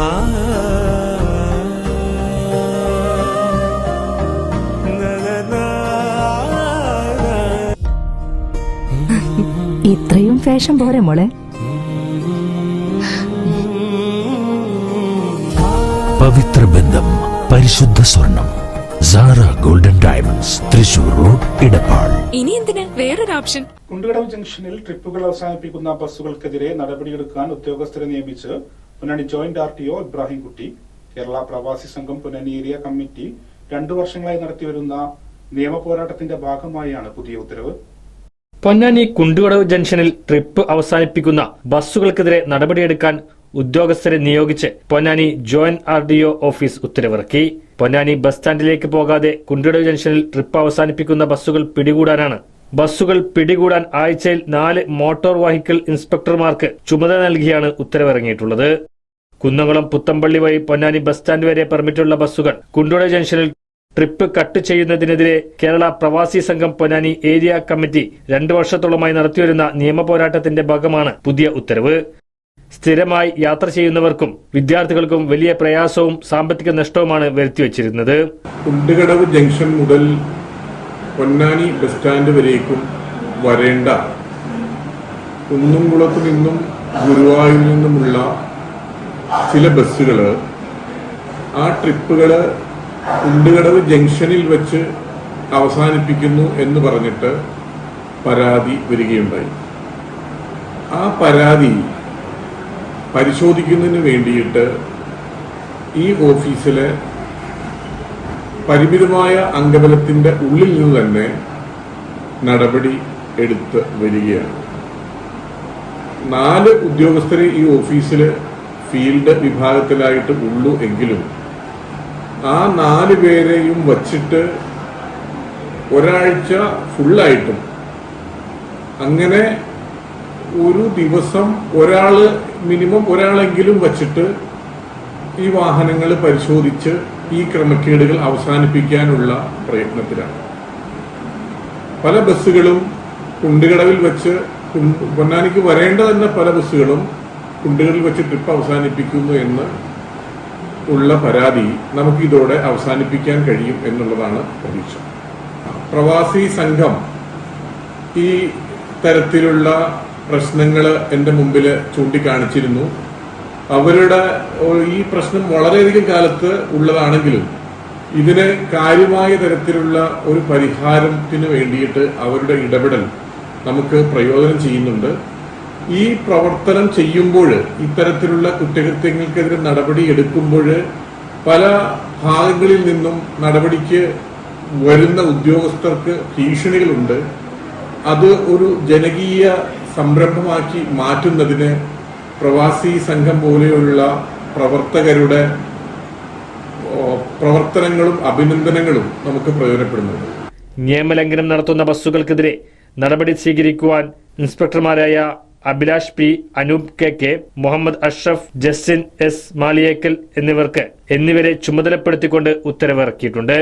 ഇത്രയും ഫാഷൻ പോരെ മോളെ. പവിത്ര ബന്ധം പരിശുദ്ധ സ്വർണം Sara golden diamonds Thrissur road Edappal. ഇനി എന്തിന്? വേറൊരു ഓപ്ഷൻ. കുണ്ടുകടവ് ജംഗ്ഷനിൽ ട്രിപ്പുകൾ അവസാനിപ്പിക്കുന്ന ബസ്സുകൾക്കെതിരെ നടപടിയെടുക്കാൻ ഉദ്യോഗസ്ഥരെ നിയമിച്ച് Ponnani joint R T O Ibrahimkutty Kerala Pravasi Sangham Ponnani area committee രണ്ടു വർഷങ്ങളായി നടത്തിവരുന്ന നിയമ പോരാട്ടത്തിന്റെ ഭാഗമായാണ് പുതിയ ഉത്തരവ്. പൊന്നാനി കുണ്ടുകടവ് ജംഗ്ഷനിൽ ട്രിപ്പ് അവസാനിപ്പിക്കുന്ന ബസ്സുകൾക്കെതിരെ നടപടിയെടുക്കാൻ ഉദ്യോഗസ്ഥരെ നിയോഗിച്ച് Ponnani joint R D O office ഉത്തരവിറക്കി. പൊന്നാനി ബസ് സ്റ്റാൻഡിലേക്ക് പോകാതെ കുണ്ടുകടവ് ജംഗ്ഷനിൽ ട്രിപ്പ് അവസാനിപ്പിക്കുന്ന ബസ്സുകൾ പിടികൂടാനാണ്. ബസ്സുകൾ പിടികൂടാൻ ആഴ്ചയിൽ നാല് മോട്ടോർ വെഹിക്കിൾ ഇൻസ്പെക്ടർമാർക്ക് ചുമതല നൽകിയാണ് ഉത്തരവിറങ്ങിയിട്ടുള്ളത്. കുന്നംകുളം പുത്തമ്പള്ളി വഴി പൊന്നാനി ബസ് സ്റ്റാൻഡ് വരെ പെർമിറ്റുള്ള ബസ്സുകൾ. കുണ്ടുകടവ് ജംഗ്ഷനിൽ trip cut ചെയ്യുന്നതിനെതിരെ Kerala Pravasi Sangham Ponnani area committee രണ്ടു വർഷത്തോളമായി നടത്തിവരുന്ന നിയമപോരാട്ടത്തിന്റെ ഭാഗമാണ് പുതിയ ഉത്തരവ്. സ്ഥിരമായി യാത്ര ചെയ്യുന്നവർക്കും വിദ്യാർത്ഥികൾക്കും വലിയ പ്രയാസവും സാമ്പത്തിക നഷ്ടവുമാണ് വരുത്തിവച്ചിരുന്നത്. കുണ്ടുകടവ് ജംഗ്ഷൻ മുതൽ പൊന്നാനി ബസ് സ്റ്റാൻഡ് വരേക്കും വരേണ്ട. കുന്നുംകുളത്തു നിന്നും ഗുരുവായൂരിൽ നിന്നുമുള്ള ചില ബസ്സുകൾ ആ ട്രിപ്പുകൾ കുണ്ടുകടവ് ജംഗ്ഷനിൽ വെച്ച് അവസാനിപ്പിക്കുന്നു എന്ന് പറഞ്ഞിട്ട് പരാതി വരികയുണ്ടായി. ആ പരാതി പരിശോധിക്കുന്നതിന് വേണ്ടിയിട്ട് ഈ ഓഫീസിലെ പരിമിതമായ അംഗബലത്തിന്റെ ഉള്ളിൽ നിന്ന് തന്നെ നടപടി എടുത്ത് വരികയാണ്. നാല് ഉദ്യോഗസ്ഥരെ ഈ ഓഫീസിൽ ഫീൽഡ് വിഭാഗത്തിലായിട്ട് ഉള്ളൂ എങ്കിലും ആ നാല് പേരെയും വച്ചിട്ട് ഒരാഴ്ച ഫുള്ളായിട്ടും അങ്ങനെ ഒരു ദിവസം ഒരാൾ മിനിമം ഒരാളെങ്കിലും വച്ചിട്ട് ഈ വാഹനങ്ങൾ പരിശോധിച്ച് ഈ ക്രമക്കേടുകൾ അവസാനിപ്പിക്കാനുള്ള പ്രയത്നത്തിലാണ്. പല ബസ്സുകളും കുണ്ടുകടവിൽ വെച്ച് പൊന്നാനിക്ക് വരേണ്ട തന്നെ പല ബസ്സുകളും കുണ്ടുകളിൽ വെച്ച് ട്രിപ്പ് അവസാനിപ്പിക്കുന്നു എന്ന് ഉള്ള പരാതി നമുക്ക് ഇതോടെ അവസാനിപ്പിക്കാൻ കഴിയും എന്നുള്ളതാണ് പ്രതീക്ഷ. പ്രവാസി സംഘം ഈ തരത്തിലുള്ള പ്രശ്നങ്ങൾ എന്റെ മുമ്പിൽ ചൂണ്ടിക്കാണിച്ചിരുന്നു. അവരുടെ ഈ പ്രശ്നം വളരെയധികം കാലത്ത് ഉള്ളതാണെങ്കിലും ഇതിന് കാര്യമായ തരത്തിലുള്ള ഒരു പരിഹാരത്തിന് വേണ്ടിയിട്ട് അവരുടെ ഇടപെടൽ നമുക്ക് പ്രയോജനം ചെയ്യുന്നുണ്ട്. ഈ പ്രവർത്തനം ചെയ്യുമ്പോൾ ഇത്തരത്തിലുള്ള കുറ്റകൃത്യങ്ങൾക്കെതിരെ നടപടി എടുക്കുമ്പോൾ പല ഭാഗങ്ങളിൽ നിന്നും നടപടിക്ക് വരുന്ന ഉദ്യോഗസ്ഥർക്ക് ഭീഷണികളുണ്ട്. അത് ഒരു ജനകീയ സംരംഭമാക്കി മാറ്റുന്നതിന് പ്രവാസി സംഘം പോലെയുള്ള പ്രവർത്തകരുടെ പ്രവർത്തനങ്ങളും അഭിനന്ദനങ്ങളും നമുക്ക് പ്രയോജനപ്പെടുന്നുണ്ട്. നിയമലംഘനം നടത്തുന്ന ബസ്സുകൾക്കെതിരെ നടപടി സ്വീകരിക്കുവാൻ ഇൻസ്പെക്ടർമാരായ Abhilash P Anoop K K Muhammad Ashraf Justin S Maliyekkal എന്നിവർക്ക് എന്നിവരെ ചുമതലപ്പെടുത്തിക്കൊണ്ട് ഉത്തരവിറക്കിയിട്ടുണ്ട്.